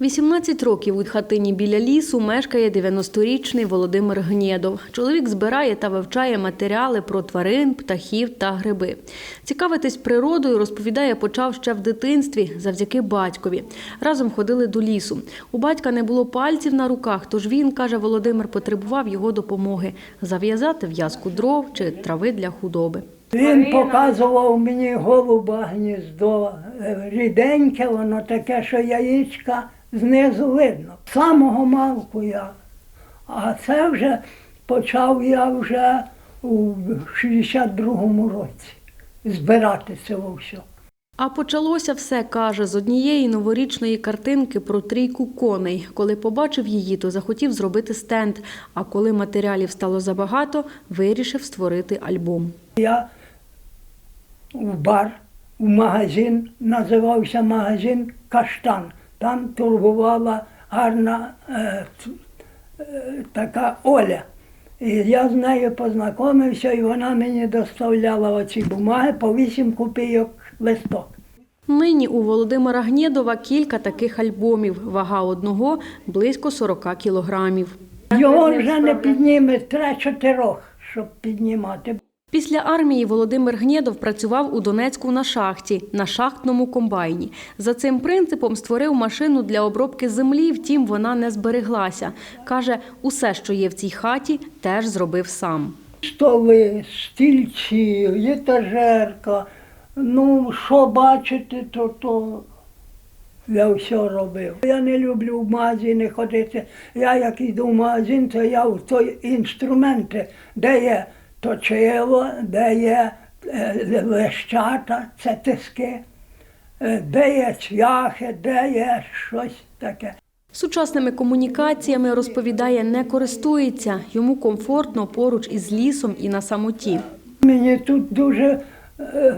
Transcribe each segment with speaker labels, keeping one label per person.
Speaker 1: 18 років у хатині біля лісу мешкає 90-річний Володимир Гнєдов. Чоловік збирає та вивчає матеріали про тварин, птахів та гриби. Цікавитись природою, розповідає, почав ще в дитинстві завдяки батькові. Разом ходили до лісу. У батька не було пальців на руках, тож він, каже Володимир, потребував його допомоги зав'язати в'язку дров чи трави для худоби.
Speaker 2: Він показував мені голуба гніздо, е, ріденьке, воно таке, що яєчка знизу видно. Самого малку я. А це вже почав я вже у 62-му році збирати це все.
Speaker 1: А почалося все, каже, з однієї новорічної картинки про трійку коней. Коли побачив її, то захотів зробити стенд. А коли матеріалів стало забагато, вирішив створити альбом.
Speaker 2: Я в бар, в магазин, називався магазин Каштан. Там торгувала гарна е, е, така Оля. І я з нею познайомився, і вона мені доставляла оці бумаги по 8 копійок листок.
Speaker 1: Нині у Володимира Гнєдова кілька таких альбомів. Вага одного близько 40 кілограмів.
Speaker 2: Його вже не підніме три-чотирьох, щоб піднімати.
Speaker 1: Після армії Володимир Гнєдов працював у Донецьку на шахті, на шахтному комбайні. За цим принципом створив машину для обробки землі, втім вона не збереглася. Каже, усе, що є в цій хаті, теж зробив сам.
Speaker 2: Столи, стільці, етажерка. Ну, що бачите, то, то я все робив. Я не люблю в магазини ходити. Я як йду в магазин, то я в той інструменти, де є точило, де є е, лещата, це тиски, е, де є цвяхи, де є щось таке.
Speaker 1: Сучасними комунікаціями розповідає, не користується. Йому комфортно поруч із лісом і на самоті.
Speaker 2: Мені тут дуже е,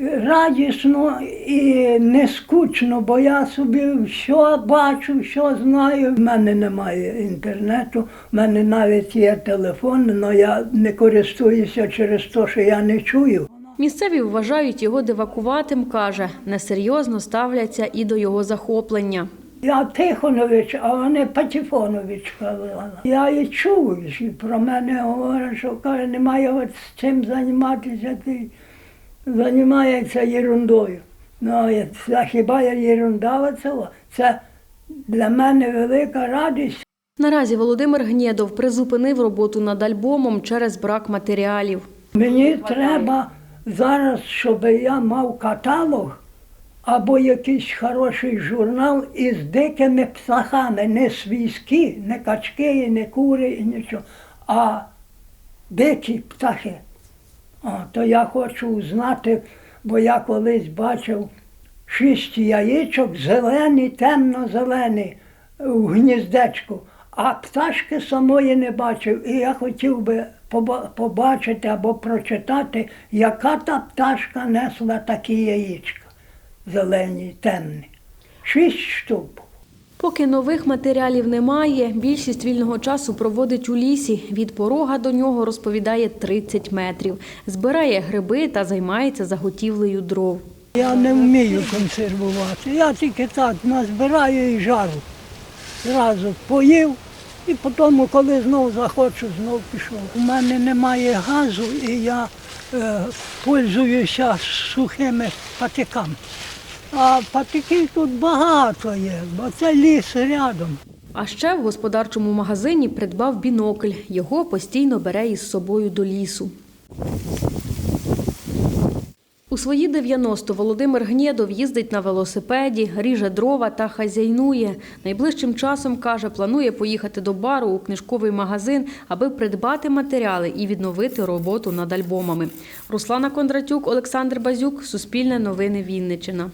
Speaker 2: радісно і не скучно, бо я собі що бачу, що знаю. В мене немає інтернету, в мене навіть є телефон, але я не користуюся через те, що я не чую.
Speaker 1: Місцеві вважають його дивакуватим, каже, несерйозно ставляться і до його захоплення.
Speaker 2: Я Тихонович, а вони Патіфонович казали. Я і чув, і про мене говорять, що каже, немає от з чим займатися, ти займається ерундою. Ну, а це хіба я ерунда оце? Це для мене велика радість.
Speaker 1: Наразі Володимир Гнєдов призупинив роботу над альбомом через брак матеріалів.
Speaker 2: Мені треба зараз, щоб я мав каталог або якийсь хороший журнал із дикими птахами, не свійські, не качки, не кури, і нічого, а дикі птахи. О, то я хочу знати, бо я колись бачив шість яєчок, зелені, темно-зелені в гніздечку, а пташки самої не бачив. І я хотів би побачити або прочитати, яка та пташка несла такі яєчка, зелені, темні. Шість штук.
Speaker 1: Поки нових матеріалів немає, більшість вільного часу проводить у лісі. Від порога до нього розповідає 30 метрів. Збирає гриби та займається заготівлею дров.
Speaker 2: Я не вмію консервувати. Я тільки так назбираю і жару. Зразу поїв і потім, коли знов захочу, знов пішов. У мене немає газу і я е, пользуюся сухими патиками. А патиків тут багато є, бо це ліс рядом.
Speaker 1: А ще в господарчому магазині придбав бінокль. Його постійно бере із собою до лісу. У свої 90 Володимир Гнєдов їздить на велосипеді, ріже дрова та хазяйнує. Найближчим часом, каже, планує поїхати до бару у книжковий магазин, аби придбати матеріали і відновити роботу над альбомами. Руслана Кондратюк, Олександр Базюк, Суспільне новини Вінниччина.